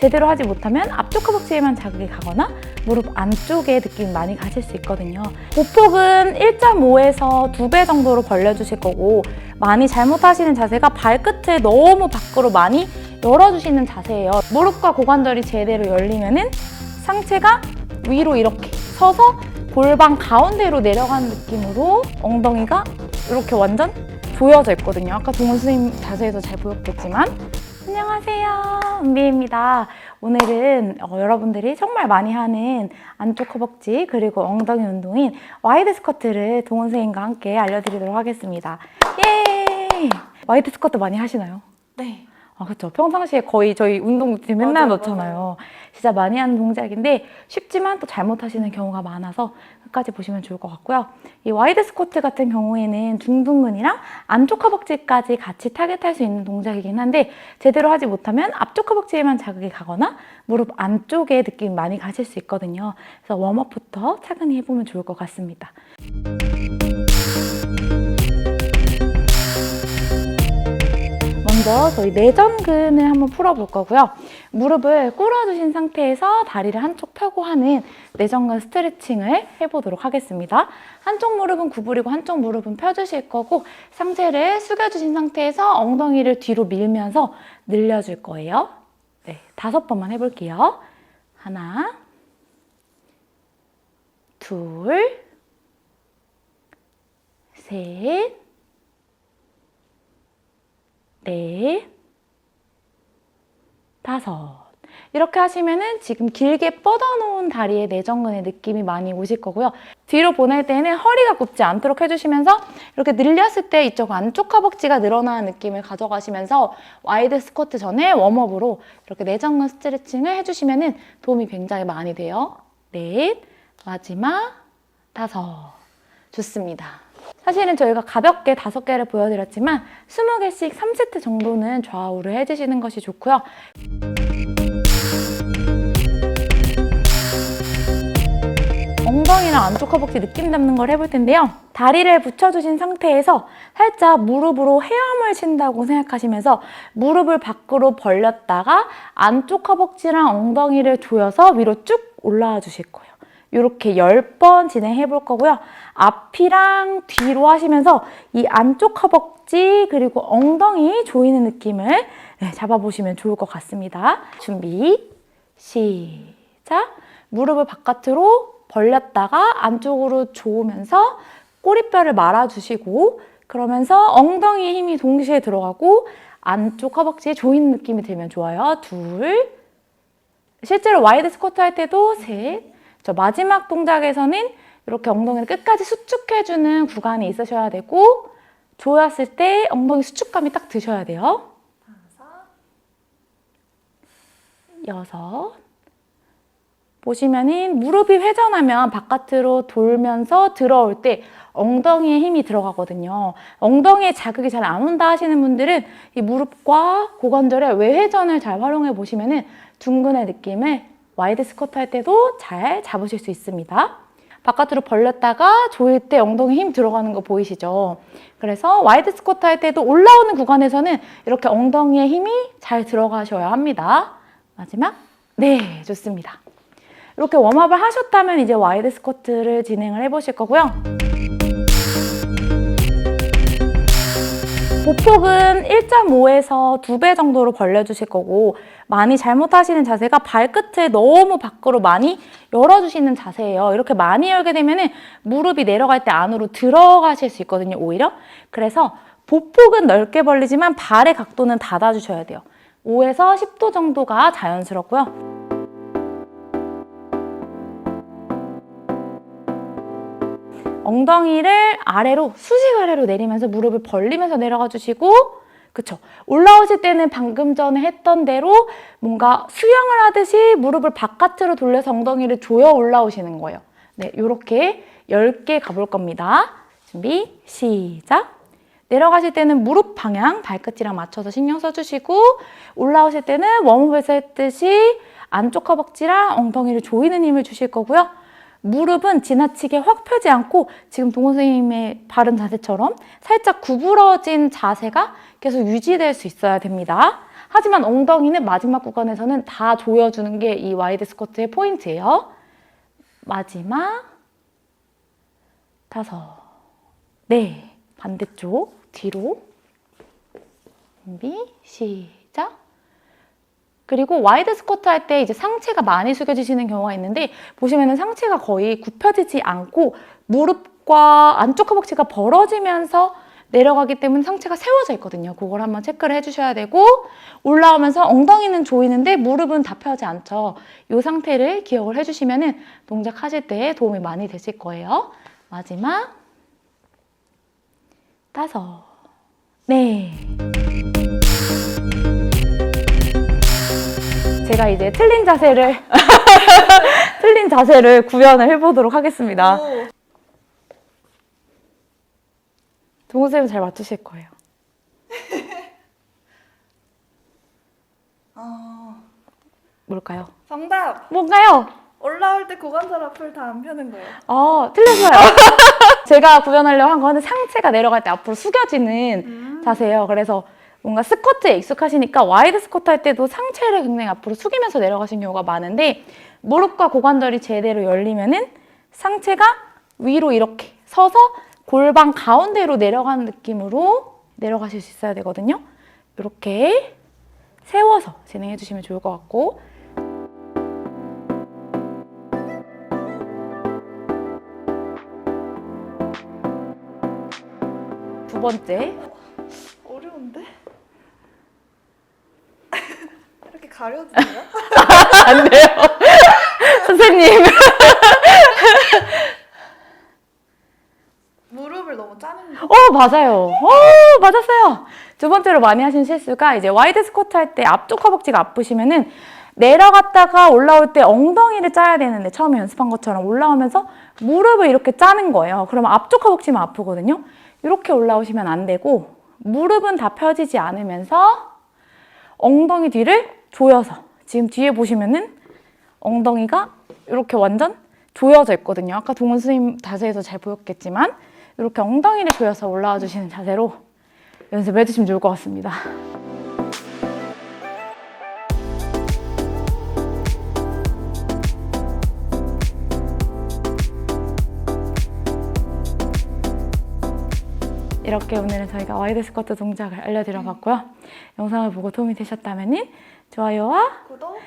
제대로 하지 못하면 앞쪽 허벅지에만 자극이 가거나 무릎 안쪽에 느낌이 많이 가실 수 있거든요. 보폭은 1.5에서 2배 정도로 벌려주실 거고 많이 잘못하시는 자세가 발끝을 너무 밖으로 많이 열어주시는 자세예요. 무릎과 고관절이 제대로 열리면은 상체가 위로 이렇게 서서 골반 가운데로 내려가는 느낌으로 엉덩이가 이렇게 완전 조여져 있거든요. 아까 동원 선생님 자세에서 잘 보였겠지만 안녕하세요. 은비입니다. 오늘은 어, 여러분들이 정말 많이 하는 안쪽 허벅지 그리고 엉덩이 운동인 와이드 스쿼트를 동원 선생님과 함께 알려드리도록 하겠습니다. 예! 와이드 스쿼트 많이 하시나요? 네. 아, 그렇죠. 평상시에 거의 저희 운동 루틴 맨날 맞아요, 넣잖아요. 진짜 많이 하는 동작인데 쉽지만 또 잘못하시는 경우가 많아서 끝까지 보시면 좋을 것 같고요. 이 와이드 스쿼트 같은 경우에는 중둔근이랑 안쪽 허벅지까지 같이 타겟할 수 있는 동작이긴 한데 제대로 하지 못하면 앞쪽 허벅지에만 자극이 가거나 무릎 안쪽에 느낌이 많이 가실 수 있거든요. 그래서 웜업부터 차근히 해보면 좋을 것 같습니다. 먼저 저희 내전근을 한번 풀어볼 거고요. 무릎을 꿇어주신 상태에서 다리를 한쪽 펴고 하는 내전근 스트레칭을 해보도록 하겠습니다. 한쪽 무릎은 구부리고 한쪽 무릎은 펴주실 거고 상체를 숙여주신 상태에서 엉덩이를 뒤로 밀면서 늘려줄 거예요. 네, 다섯 번만 해볼게요. 하나, 둘, 셋, 넷, 다섯. 이렇게 하시면은 지금 길게 뻗어놓은 다리의 내전근의 느낌이 많이 오실 거고요. 뒤로 보낼 때는 허리가 굽지 않도록 해주시면서 이렇게 늘렸을 때 이쪽 안쪽 허벅지가 늘어나는 느낌을 가져가시면서 와이드 스쿼트 전에 웜업으로 이렇게 내전근 스트레칭을 해주시면은 도움이 굉장히 많이 돼요. 넷, 마지막 다섯. 좋습니다. 사실은 저희가 가볍게 다섯 개를 보여드렸지만 20개씩 3세트 정도는 좌우를 해주시는 것이 좋고요. 엉덩이랑 안쪽 허벅지 느낌 잡는 걸 해볼 텐데요. 다리를 붙여주신 상태에서 살짝 무릎으로 헤엄을 친다고 생각하시면서 무릎을 밖으로 벌렸다가 안쪽 허벅지랑 엉덩이를 조여서 위로 쭉 올라와 주실 거예요. 이렇게 10번 진행해 볼 거고요. 앞이랑 뒤로 하시면서 이 안쪽 허벅지 그리고 엉덩이 조이는 느낌을 네, 잡아보시면 좋을 것 같습니다. 준비, 시작! 무릎을 바깥으로 벌렸다가 안쪽으로 조으면서 꼬리뼈를 말아주시고 그러면서 엉덩이에 힘이 동시에 들어가고 안쪽 허벅지에 조이는 느낌이 들면 좋아요. 둘, 실제로 와이드 스쿼트 할 때도 셋, 저 마지막 동작에서는 이렇게 엉덩이를 끝까지 수축해주는 구간이 있으셔야 되고 조였을 때 엉덩이 수축감이 딱 드셔야 돼요. 여섯. 보시면은 무릎이 회전하면 바깥으로 돌면서 들어올 때 엉덩이에 힘이 들어가거든요. 엉덩이에 자극이 잘 안 온다 하시는 분들은 이 무릎과 고관절의 외회전을 잘 활용해 보시면은 둥근의 느낌을 와이드 스쿼트 할 때도 잘 잡으실 수 있습니다. 바깥으로 벌렸다가 조일 때 엉덩이 힘 들어가는 거 보이시죠? 그래서 와이드 스쿼트 할 때도 올라오는 구간에서는 이렇게 엉덩이에 힘이 잘 들어가셔야 합니다. 마지막. 네, 좋습니다. 이렇게 웜업을 하셨다면 이제 와이드 스쿼트를 진행을 해보실 거고요. 보폭은 1.5에서 2배 정도로 벌려주실 거고 많이 잘못하시는 자세가 발끝을 너무 밖으로 많이 열어주시는 자세예요. 이렇게 많이 열게 되면 은 무릎이 내려갈 때 안으로 들어가실 수 있거든요, 오히려. 그래서 보폭은 넓게 벌리지만 발의 각도는 닫아주셔야 돼요. 5에서 10도 정도가 자연스럽고요. 엉덩이를 아래로 수직 아래로 내리면서 무릎을 벌리면서 내려가 주시고 그쵸. 올라오실 때는 방금 전에 했던 대로 뭔가 수영을 하듯이 무릎을 바깥으로 돌려서 엉덩이를 조여 올라오시는 거예요. 네 이렇게 10개 가볼 겁니다. 준비 시작. 내려가실 때는 무릎 방향 발끝이랑 맞춰서 신경 써주시고 올라오실 때는 웜업에서 했듯이 안쪽 허벅지랑 엉덩이를 조이는 힘을 주실 거고요 무릎은 지나치게 확 펴지 않고 지금 동원 선생님의 바른 자세처럼 살짝 구부러진 자세가 계속 유지될 수 있어야 됩니다. 하지만 엉덩이는 마지막 구간에서는 다 조여주는 게 이 와이드 스쿼트의 포인트예요. 마지막. 다섯. 네. 반대쪽 뒤로. 준비 시작 그리고 와이드 스쿼트 할 때 이제 상체가 많이 숙여지시는 경우가 있는데 보시면은 상체가 거의 굽혀지지 않고 무릎과 안쪽 허벅지가 벌어지면서 내려가기 때문에 상체가 세워져 있거든요. 그걸 한번 체크를 해주셔야 되고 올라오면서 엉덩이는 조이는데 무릎은 다 펴지 않죠. 이 상태를 기억을 해주시면 은 동작하실 때 도움이 많이 되실 거예요. 마지막 다섯 네 제가 이제 틀린 자세를 틀린 자세를 구현을 해보도록 하겠습니다. 오. 동훈 쌤은 잘 맞추실 거예요. 어, 뭘까요? 정답! 뭔가요? 올라올 때 고관절 앞을 다 안 펴는 거예요. 어, 틀렸어요. 제가 구현하려고 한 거는 상체가 내려갈 때 앞으로 숙여지는 음. 자세예요. 그래서 뭔가 스쿼트에 익숙하시니까 와이드 스쿼트 할 때도 상체를 굉장히 앞으로 숙이면서 내려가시는 경우가 많은데 무릎과 고관절이 제대로 열리면은 상체가 위로 이렇게 서서 골반 가운데로 내려가는 느낌으로 내려가실 수 있어야 되거든요. 이렇게 세워서 진행해 주시면 좋을 것 같고 두 번째 가려도 돼요? 안 돼요. 선생님. 무릎을 너무 짜는 거. 어, 맞아요. 어, 맞았어요. 두 번째로 많이 하신 실수가 이제 와이드 스쿼트 할 때 앞쪽 허벅지가 아프시면은 내려갔다가 올라올 때 엉덩이를 짜야 되는데 처음에 연습한 것처럼 올라오면서 무릎을 이렇게 짜는 거예요. 그러면 앞쪽 허벅지만 아프거든요. 이렇게 올라오시면 안 되고 무릎은 다 펴지지 않으면서 엉덩이 뒤를 조여서 지금 뒤에 보시면은 엉덩이가 이렇게 완전 조여져 있거든요. 아까 동훈 선생님 자세에서 잘 보였겠지만 이렇게 엉덩이를 조여서 올라와 주시는 자세로 연습해 주시면 좋을 것 같습니다. 이렇게 오늘은 저희가 와이드 스쿼트 동작을 알려드려 봤고요. 영상을 보고 도움이 되셨다면 좋아요와 구독,